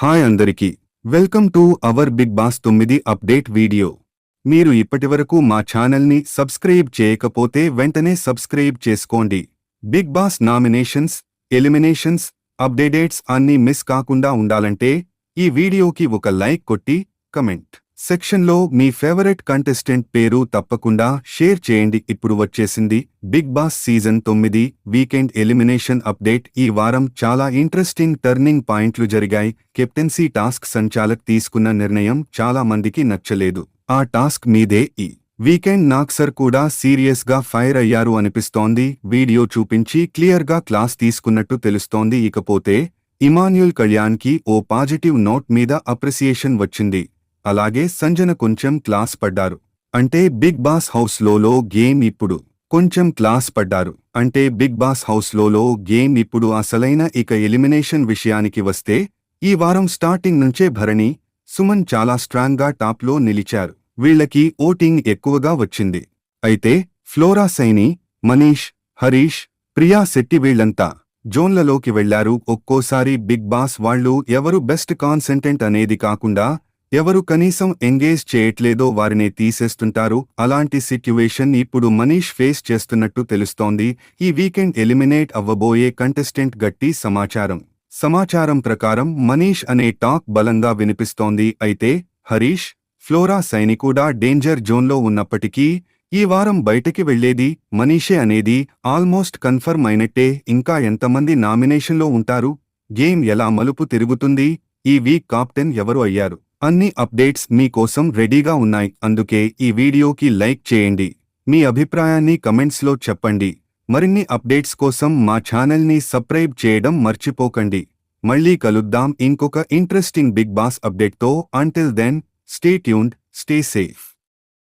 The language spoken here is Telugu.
హాయ్ అందరికీ. Welcome to our Big Boss తొమ్మిది అప్డేట్ వీడియో. మీరు ఇప్పటివరకు మా ఛానల్ని సబ్స్క్రైబ్ చేయకపోతే వెంటనే సబ్స్క్రైబ్ చేసుకోండి. Big Boss nominations eliminations updates అన్నీ మిస్ కాకుండా ఉండాలంటే ఈ వీడియోకి ఒక లైక్ కొట్టి కమెంట్. సెక్షన్లో మీ ఫేవరెట్ కంటెస్టెంట్ పేరు తప్పకుండా షేర్ చేయండి. ఇప్పుడు వచ్చేసింది బిగ్ బాస్ సీజన్ తొమ్మిది వీకెండ్ ఎలిమినేషన్ అప్డేట్. ఈ వారం చాలా ఇంట్రెస్టింగ్ టర్నింగ్ పాయింట్లు జరిగాయి. కెప్టెన్సీ టాస్క్ సంచాలక్ తీసుకున్న నిర్ణయం చాలా మందికి నచ్చలేదు. ఆ టాస్క్ మీదే ఈ వీకెండ్ నాక్సర్ కూడా సీరియస్గా ఫైర్ అయ్యారు అనిపిస్తోంది. వీడియో చూపించి క్లియర్గా క్లాస్ తీసుకున్నట్టు తెలుస్తోంది. ఇకపోతే ఇమాన్యుల్ కళ్యాణ్కి ఓ పాజిటివ్ నోట్ మీద అప్రిసియేషన్ వచ్చింది. అలాగే సంజన కొంచెం క్లాస్ పడ్డారు. అంటే బిగ్ బాస్ హౌస్ లోలో గేమ్ ఇప్పుడు కొంచెం క్లాస్ పడ్డారు. అంటే బిగ్ బాస్ హౌస్ లోలో గేమ్ ఇప్పుడు అసలైన ఇక ఎలిమినేషన్ విషయానికి వస్తే ఈ వారం స్టార్టింగ్ నుంచే భరణి సుమన్ చాలా స్ట్రాంగ్గా టాప్లో నిలిచారు. వీళ్ళకి ఓటింగ్ ఎక్కువగా వచ్చింది. అయితే ఫ్లోరా సైని మనీష్ హరీష్ ప్రియా శెట్టి వీళ్ళంతా జోన్లలోకి వెళ్ళారు. ఒక్కోసారి బిగ్ బాస్ వాళ్ళు ఎవరు బెస్ట్ కాన్సెంటెంట్ అనేది కాకుండా ఎవరు కనీసం ఎంగేజ్ చేయట్లేదో వారినే తీసేస్తుంటారు. అలాంటి సిట్యువేషన్ ఇప్పుడు మనీష్ ఫేస్ చేస్తున్నట్టు తెలుస్తోంది. ఈ వీకెండ్ ఎలిమినేట్ అవ్వబోయే కంటెస్టెంట్ గట్టి సమాచారం. సమాచారం ప్రకారం మనీష్ అనే టాక్ బలంగా వినిపిస్తోంది. అయితే హరీష్ ఫ్లోరా సైని కూడా డేంజర్ జోన్లో ఉన్నప్పటికీ ఈ వారం బయటకి వెళ్ళేది మనీషే అనేది ఆల్మోస్ట్ కన్ఫర్మ్ అయినట్టే. ఇంకా ఎంతమంది నామినేషన్లో ఉంటారు? గేమ్ ఎలా మలుపు తిరుగుతుంది? ఈ వీక్ కాప్టెన్ ఎవరు అయ్యారు? అన్ని అప్డేట్స్ మీకోసం రెడీగా ఉన్నాయి. అందుకే ఈ వీడియోకి లైక్ చేయండి. మీ అభిప్రాయాన్ని కమెంట్స్లో చెప్పండి. మరిన్ని అప్డేట్స్ కోసం మా ఛానల్ని సబ్స్క్రైబ్ చేయడం మర్చిపోకండి. మళ్ళీ కలుద్దాం. ఇంకొక interesting big Boss అప్డేట్తో. Until then stay tuned stay safe